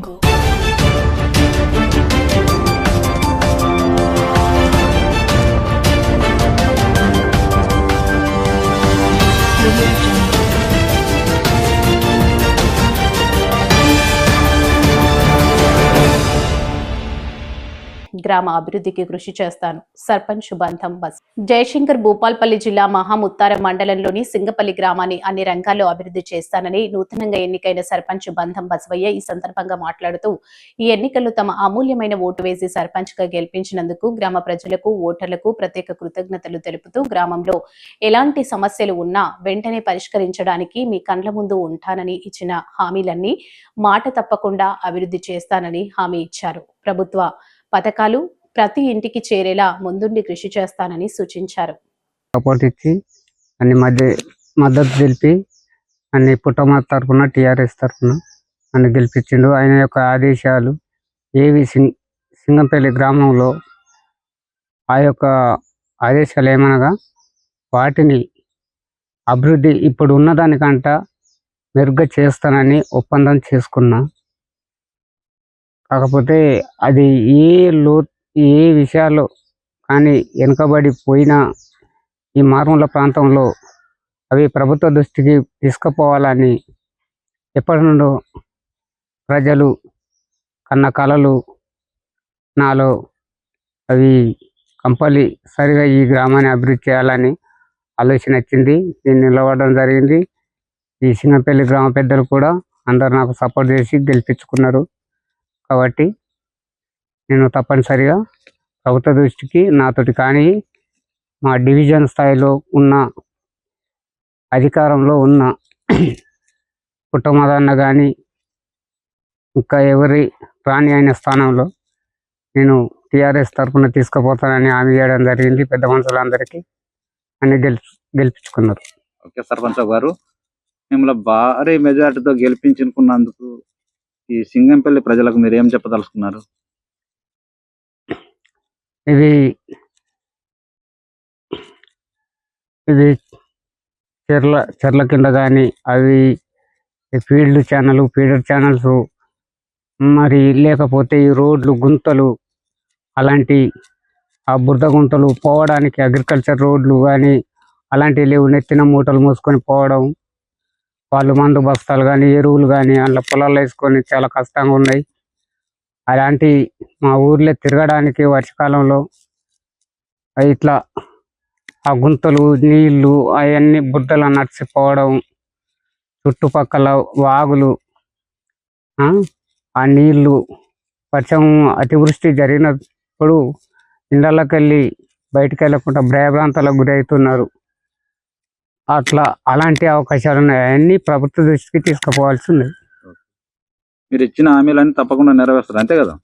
jungle. గ్రామ అభివృద్ధికి కృషి చేస్తాను. సర్పంచ్ బంధం బస్. జయశంకర్ భూపాల్పల్లి జిల్లా మహాముత్తార మండలంలోని సింగపల్లి గ్రామాన్ని అన్ని రంగాల్లో అభివృద్ధి చేస్తానని నూతనంగా ఎన్నికైన సర్పంచ్ బంధం బసవయ్య ఈ సందర్భంగా మాట్లాడుతూ ఈ ఎన్నికల్లో తమ అమూల్యమైన ఓటు వేసి సర్పంచ్గా గెలిపించినందుకు గ్రామ ప్రజలకు ఓటర్లకు ప్రత్యేక కృతజ్ఞతలు తెలుపుతూ గ్రామంలో ఎలాంటి సమస్యలు ఉన్నా వెంటనే పరిష్కరించడానికి మీ కండ్ల ముందు ఉంటానని ఇచ్చిన హామీలన్నీ మాట తప్పకుండా అభివృద్ధి చేస్తానని హామీ ఇచ్చారు. ప్రభుత్వ పథకాలు ప్రతి ఇంటికి చేరేలా ముందుండి కృషి చేస్తానని సూచించారు. సపోర్ట్ ఇచ్చి అన్ని మధ్య మద్దతు తెలిపి అన్ని పుట్టమ తరఫున టీఆర్ఎస్ తరఫున అన్ని గెలిపించిండు. ఆయన యొక్క ఆదేశాలు ఏవి సింగ్ సింగంపల్లి గ్రామంలో ఆ యొక్క ఆదేశాలు ఏమనగా వాటిని అభివృద్ధి ఇప్పుడు ఉన్నదానికంట మెరుగ్గా చేస్తానని ఒప్పందం చేసుకున్నా కాకపోతే అది ఏ లో ఏ విషయాల్లో కానీ వెనుకబడిపోయిన ఈ మారుమూల ప్రాంతంలో అవి ప్రభుత్వ దృష్టికి తీసుకుపోవాలని ఎప్పటి నుండో ప్రజలు కన్న కళలు నాలో అవి కంపల్సరిగా ఈ గ్రామాన్ని అభివృద్ధి చేయాలని ఆలోచన వచ్చింది. నేను నిలబడడం జరిగింది. ఈ సింగపల్లి గ్రామ పెద్దలు కూడా అందరు నాకు సపోర్ట్ చేసి గెలిపించుకున్నారు. కాబట్టి నేను తప్పనిసరిగా ప్రభుత్వ దృష్టికి నాతోటి కానీ మా డివిజన్ స్థాయిలో ఉన్న అధికారంలో ఉన్న కుటుంబదన్న కానీ ఇంకా ఎవరి ప్రాణి అయిన స్థానంలో నేను టీఆర్ఎస్ తరఫున తీసుకుపోతానని హామీ చేయడం జరిగింది. పెద్ద మనుషులందరికీ అని గెలిపి గెలిపించుకున్నారు. ఓకే సర్పంచ్ గారు. మిమ్మల్ని భారీ మెజార్టీతో గెలిపించుకున్నందుకు ఈ సింగంపల్లి ప్రజలకు మీరు ఏం చెప్పదలుచుకున్నారు? ఇది ఇది చెర్ల చెర్ల కింద కానీ అవి ఫీల్డ్ ఛానల్ ఫీడర్ ఛానల్స్ మరి లేకపోతే ఈ రోడ్లు గుంతలు అలాంటి ఆ బురద గుంతలు పోవడానికి అగ్రికల్చర్ రోడ్లు కానీ అలాంటివి లేవు. నెత్తిన మూటలు మోసుకొని పోవడం వాళ్ళు మందు బస్తాలు కానీ ఎరువులు కానీ అందులో పొలాలు వేసుకొని చాలా కష్టంగా ఉన్నాయి. అలాంటి మా ఊర్లో తిరగడానికి వర్షకాలంలో ఇట్లా ఆ గుంతలు నీళ్ళు అవన్నీ బుడ్డలు నడిచిపోవడం చుట్టుపక్కల వాగులు ఆ, ఆ నీళ్ళు వర్షం అతివృష్టి జరిగినప్పుడు ఇండ్లకెళ్ళి బయటికి బయటకు వెళ్ళకుండా భయభ్రాంతాలకు గురవుతున్నారు. అట్లా అలాంటి అవకాశాలు ఉన్నాయి. అవన్నీ ప్రభుత్వ దృష్టికి తీసుకుపోవాల్సి ఉంది మీరు ఇచ్చిన హామీలన్నీ తప్పకుండా నెరవేరుస్తారు. అంతే కదా.